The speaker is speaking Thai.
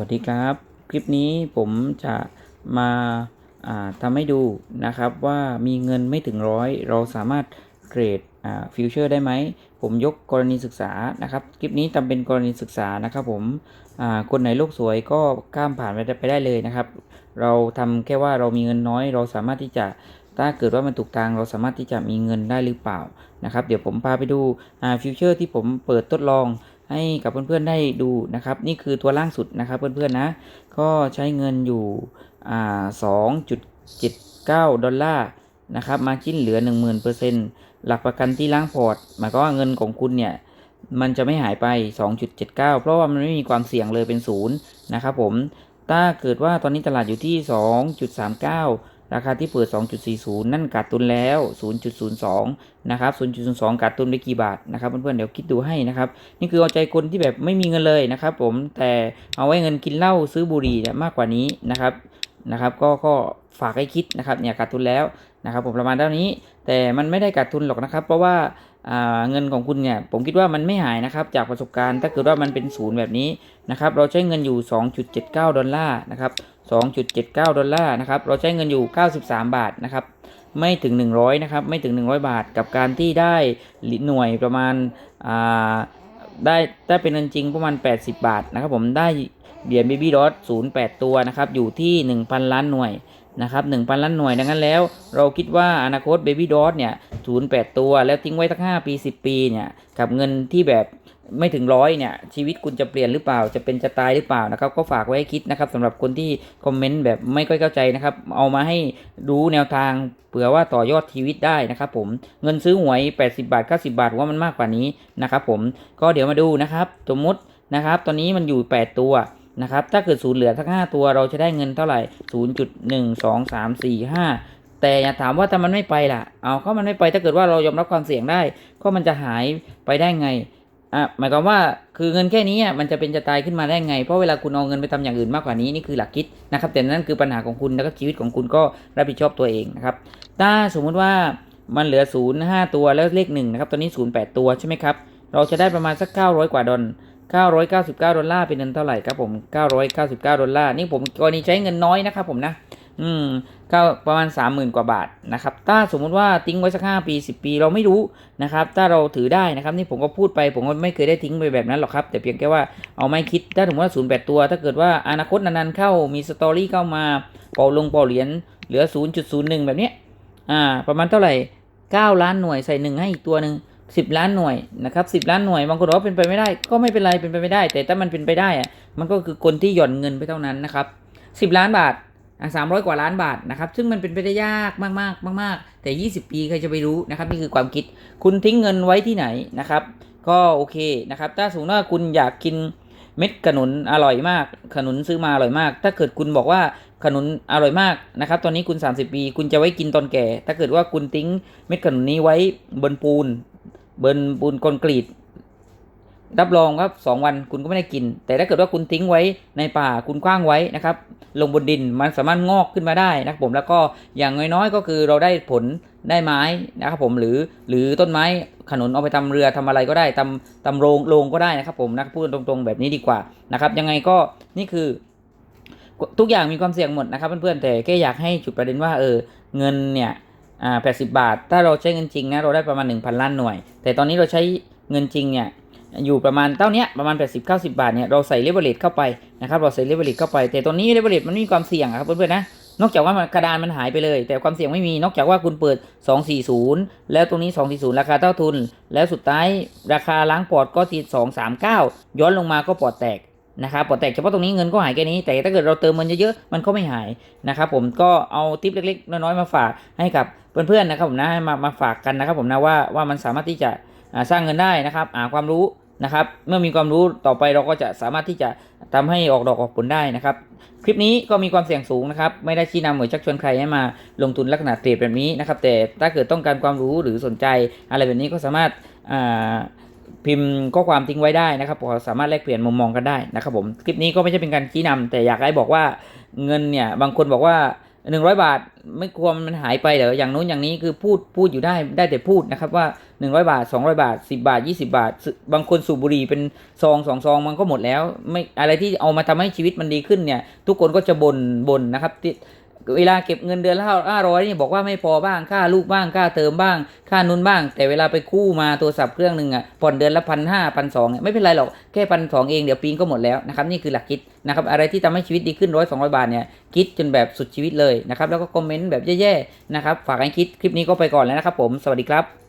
สวัสดีครับ คลิปนี้ผมจะมาาทำให้ดูนะครับว่ามีเงินไม่ถึงร้อยเราสามารถเทรดฟิวเจอร์ได้ไหม ผมยกกรณีศึกษานะครับ คลิปนี้ทำเป็นกรณีศึกษานะครับผมคนไหนโลกสวยก็ข้ามผ่านไปได้ไปได้เลยนะครับ เราทำแค่ว่าเรามีเงินน้อย เราสามารถที่จะถ้าเกิดว่ามันถูกทางเราสามารถที่จะมีเงินได้หรือเปล่านะครับ เดี๋ยวผมพาไปดูฟิวเจอร์ที่ผมเปิดทดลอง ให้กับเพื่อนๆได้ดูนะครับ นี่คือตัวล่างสุดนะครับเพื่อนๆนะ ก็ใช้เงินอยู่อ่า2.79ดอลลาร์นะครับมาชิ้นเหลือ 10,000%หลักประกันที่ล้างพอร์ตหมายความว่าเงินของคุณเนี่ยมันจะไม่หายไป 2.79 เพราะว่ามันไม่มีความเสี่ยงเลยเป็นศูนย์นะครับผม ถ้าเกิดว่าตอนนี้ตลาดอยู่ที่ 2.39 ราคาที่เปิด 2.40 นั่นกัดตุนแล้ว 0.02 นะครับ 0.02 กัดตุนไปกี่บาทนะครับเพื่อนๆ เดี๋ยวคิดดูให้นะครับ นี่คือเอาใจคนที่แบบไม่มีเงินเลยนะครับผม แต่เอาไว้เงินกินเหล้าซื้อบุหรี่นะมากกว่านี้นะครับ นะครับ ก็ก็ฝากให้คิดนะครับ เนี่ยกัดทุนแล้วนะครับ ผมประมาณเท่านี้ แต่มันไม่ได้กัดทุนหรอกนะครับ เพราะว่าเงินของคุณเนี่ยผมคิดว่ามันไม่หายนะครับจากประสบการณ์ถ้าเกิดว่ามันเป็นศูนย์แบบนี้นะครับเราใช้เงินอยู่ 2.79 ดอลลาร์นะครับ 2.79 ดอลลาร์นะครับ เราใช้เงินอยู่ 93 บาทนะครับ ไม่ถึง 100 นะครับ ไม่ถึง 100 บาท กับการที่ได้หน่วยประมาณอ่าได้ได้เป็นเงินจริงประมาณ 80 บาทนะครับ ผมได้เหรียญ Baby Dot 08ตัวนะครับ อยู่ที่ 1,000 ล้านหน่วยนะครับ1,000 ล้านหน่วยดังนั้นแล้ว เราคิดว่าอนาคต Baby Dot เนี่ย08ตัว แล้วทิ้งไว้ทั้ง5ปี 10 ปีเนี่ยกับเงินที่แบบ ไม่ถึงร้อยเนี่ยชีวิตคุณจะเปลี่ยนหรือเปล่าจะเป็นจะตายหรือเปล่านะครับก็ฝากไว้ให้คิดนะครับสำหรับคนที่คอมเมนต์แบบไม่ค่อยเข้าใจนะครับเอามาให้รู้แนวทางเผื่อว่าต่อยอดชีวิตได้นะครับผมเงินซื้อหวย 80 บาท 90 บาทว่ามันมากกว่านี้นะครับผมก็เดี๋ยวมาดูนะครับสมมตินะครับตอนนี้มันอยู่ 8 ตัวนะครับถ้าเกิดศูนย์เหลือทั้ง 5 ตัวเราจะได้เงินเท่าไหร่ 0.1 2 3 4 5แต่อย่าถามว่าถ้ามันไม่ไปล่ะ เอาเขามันไม่ไปถ้าเกิดว่าเรายอมรับความเสี่ยงได้ ก็มันจะหายไปได้ไง อะหมายความว่าคือเงินแค่นี้อะมันจะเป็นจะตายขึ้นมาได้ไง เพราะเวลาคุณเอาเงินไปทำอย่างอื่นมากกว่านี้นี่คือหลักคิดนะครับ แต่นั่นคือปัญหาของคุณแล้วก็ชีวิตของคุณก็รับผิดชอบตัวเองนะครับ ถ้าสมมุติว่ามันเหลือ0ูนย์ห้าตัวแล้วเลขหนึ่งนะครับตอนนี้0ูนย์แปดตัวใช่ไหมครับ เราจะได้ประมาณสัก 900 กว่าดอล999 ดอลลาร์เป็นเงินเท่าไหร่ครับผม 999 ดอลลาร์นี่ผมกรณีใช้เงินน้อยนะครับผมนะ อืมก็ประมาณ 30,000 กว่าบาทนะครับ ถ้าสมมุติว่าทิ้งไว้สัก 5 ปี 10 ปีเราไม่รู้นะครับ ถ้าเราถือได้นะครับ นี่ผมก็พูดไป ผมก็ไม่เคยได้ทิ้งไปแบบนั้นหรอกครับ แต่เพียงแค่ว่าเอาไม่คิด ถ้าสมมติว่า08ตัว ถ้าเกิดว่าอนาคตนานๆเข้า มีสตอรี่เข้ามา เป่าลงเป่าเหรียญเหลือ 0.01 แบบเนี้ย อ่า ประมาณเท่าไหร่ 9 ล้านหน่วยใส่หนึ่งให้อีกตัวหนึ่ง10 ล้านหน่วยนะครับ10 ล้านหน่วยบางคนบอกว่าเป็นไปไม่ได้ ก็ไม่เป็นไรเป็นไปไม่ได้ แต่ถ้ามันเป็นไปได้อะมันก็คือคนที่หย่อนเงินไปเท่านั้นนะครับ10 ล้านบาท สามร้อยกว่าล้านบาทนะครับซึ่งมันเป็นไปได้ยากมากมากมากมากๆแต่ 20 ปีใครจะไปรู้นะครับนี่คือความคิดคุณทิ้งเงินไว้ที่ไหนนะครับ ก็โอเคนะครับถ้าสมมติว่าคุณอยากกินเม็ดขนุนอร่อยมาก ขนุนซื้อมาอร่อยมาก ถ้าเกิดคุณบอกว่าขนุนอร่อยมากนะครับ ตอนนี้คุณ 30 ปี คุณจะไว้กินตอนแก่ ถ้าเกิดว่าคุณทิ้งเม็ดขนุนนี้ไว้บนปูนบนปูนคอนกรีต รับรองครับสองวันคุณก็ไม่ได้กิน แต่ถ้าเกิดว่าคุณทิ้งไว้ในป่าคุณคว้างไว้นะครับ ลงบนดินมันสามารถงอกขึ้นมาได้นะครับผมแล้วก็อย่างน้อยๆก็คือเราได้ผลได้ไม้นะครับผมหรือหรือต้นไม้ขนุนเอาไปทำเรือทำอะไรก็ได้ทำทำโรงโรงก็ได้นะครับผมนะพูดตรงๆแบบนี้ดีกว่านะครับ ยังไงก็นี่คือ ทุกอย่างมีความเสี่ยงหมดนะครับเพื่อนๆแต่แค่อยากให้จุดประเด็นว่าเออเงินเนี่ยอ่าแปดสิบบาท ถ้าเราใช้เงินจริงนะเราได้ประมาณ1,000ล้านหน่วย แต่ตอนนี้เราใช้เงินจริงเนี่ย อยู่ประมาณเท่านี้ประมาณ 80 90 บาทเนี่ยเราใส่เลเวลเลตเข้าไปนะครับเราใส่เลเวลเลตเข้าไป แต่ตอนนี้เลเวลเลตมันมีความเสี่ยงครับเพื่อนๆนะนอกจากว่ากระดานมันหายไปเลย แต่ความเสี่ยงไม่มีนอกจากว่าคุณเปิด 240 แล้วตรงนี้ 240 ราคาเท่าทุน แล้วสุดท้ายราคาล้างปอดก็ที239 ย้อนลงมาก็ปอดแตกนะครับปอดแตกเฉพาะตรงนี้เงินก็หายแค่นี้ แต่ถ้าเกิดเราเติมเงินเยอะๆมันก็ไม่หายนะครับผมก็เอาทิปเล็กๆ น้อยๆมาฝากให้กับเพื่อนๆนะครับผมนะมามาฝากกันนะครับผมนะว่าว่ามันสามารถที่จะ สร้างเงินได้นะครับอ่าความรู้นะครับ เมื่อมีความรู้ต่อไปเราก็จะสามารถที่จะทำให้ออกดอกออกผลได้นะครับ คลิปนี้ก็มีความเสี่ยงสูงนะครับ ไม่ได้ชี้นำหรือชักชวนใครให้มาลงทุนลักษณะเทรดแบบนี้นะครับ แต่ถ้าเกิดต้องการความรู้หรือสนใจอะไรแบบนี้ก็สามารถพิมพ์ข้อความทิ้งไว้ได้นะครับก็สามารถแลกเปลี่ยนมุมมองกันได้นะครับผม คลิปนี้ก็ไม่ใช่เป็นการชี้นำแต่อยากให้บอกว่าเงินเนี่ยบางคนบอกว่า หนึ่งร้อยบาทไม่ควรมันหายไปเดี๋ยวอย่างนู้นอย่างนี้คือพูดพูดอยู่ได้ได้แต่พูดนะครับว่าหนึ่งร้อยบาทสองร้อยบาทสิบาทยี่สิบาท บางคนสูบบุหรี่เป็นซองสองซองมันก็หมดแล้ว ไม่อะไรที่เอามาทำให้ชีวิตมันดีขึ้นเนี่ย ทุกคนก็จะบน่นบ่นนะครับที่ เวลาเก็บเงินเดือนละห้าร้อยนี่บอกว่าไม่พอบ้างค่าลูกบ้างค่าเติมบ้าง ค่านุนบ้าง แต่เวลาไปกู้มาตัวสับเครื่องหนึ่งอะผ่อนเดือนละพันห้าพันสองไม่เป็นไรหรอกแค่พันสองเองเดี๋ยวปีนก็หมดแล้วนะครับนี่คือหลักคิดนะครับอะไรที่ทำให้ชีวิตดีขึ้นร้อยสองร้อยบาทเนี่ยคิดจนแบบสุดชีวิตเลยนะครับแล้วก็คอมเมนต์แบบแย่ๆนะครับฝากให้คิดคลิปนี้ก็ไปก่อนแล้วนะครับผมสวัสดีครับ